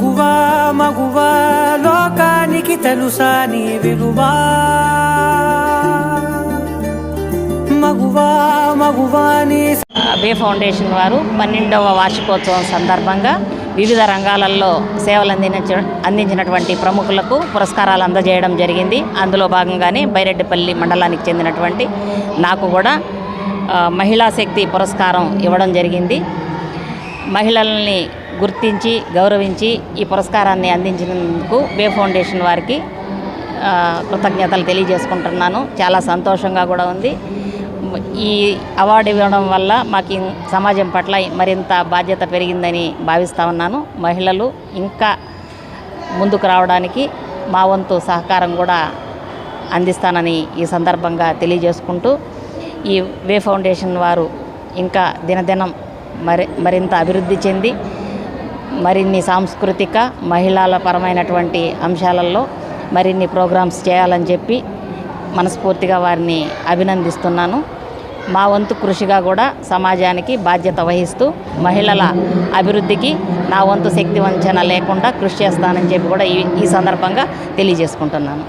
మగువా మగువా లోకానికి తెలుసా నీ విలువా? మగువా మగువా నీ ఫౌండేషన్ వారు పన్నెండవ వార్షికోత్సవం సందర్భంగా వివిధ రంగాలలో సేవలు అందించ అందించినటువంటి ప్రముఖులకు పురస్కారాలు అందజేయడం జరిగింది. అందులో భాగంగానే బైరెడ్డిపల్లి మండలానికి చెందినటువంటి నాకు కూడా మహిళా శక్తి పురస్కారం ఇవ్వడం జరిగింది. మహిళల్ని గుర్తించి గౌరవించి ఈ పురస్కారాన్ని అందించినందుకు వే ఫౌండేషన్ వారికి కృతజ్ఞతలు తెలియజేసుకుంటున్నాను. చాలా సంతోషంగా కూడా ఉంది. ఈ అవార్డు ఇవ్వడం వల్ల మాకు సమాజం పట్ల మరింత బాధ్యత పెరిగిందని భావిస్తా ఉన్నాను. మహిళలు ఇంకా ముందుకు రావడానికి మా వంతు సహకారం కూడా అందిస్తానని ఈ సందర్భంగా తెలియజేసుకుంటూ ఈ వే ఫౌండేషన్ వారు ఇంకా దినదినం మరి మరింత అభివృద్ధి చెంది మరిన్ని సాంస్కృతిక మహిళల పరమైనటువంటి అంశాలలో మరిన్ని ప్రోగ్రామ్స్ చేయాలని చెప్పి మనస్ఫూర్తిగా వారిని అభినందిస్తున్నాను. మా వంతు కృషిగా కూడా సమాజానికి బాధ్యత వహిస్తూ మహిళల అభివృద్ధికి నా వంతు శక్తి వంచన లేకుండా కృషి చేస్తానని చెప్పి కూడా ఈ ఈ సందర్భంగా తెలియజేసుకుంటున్నాను.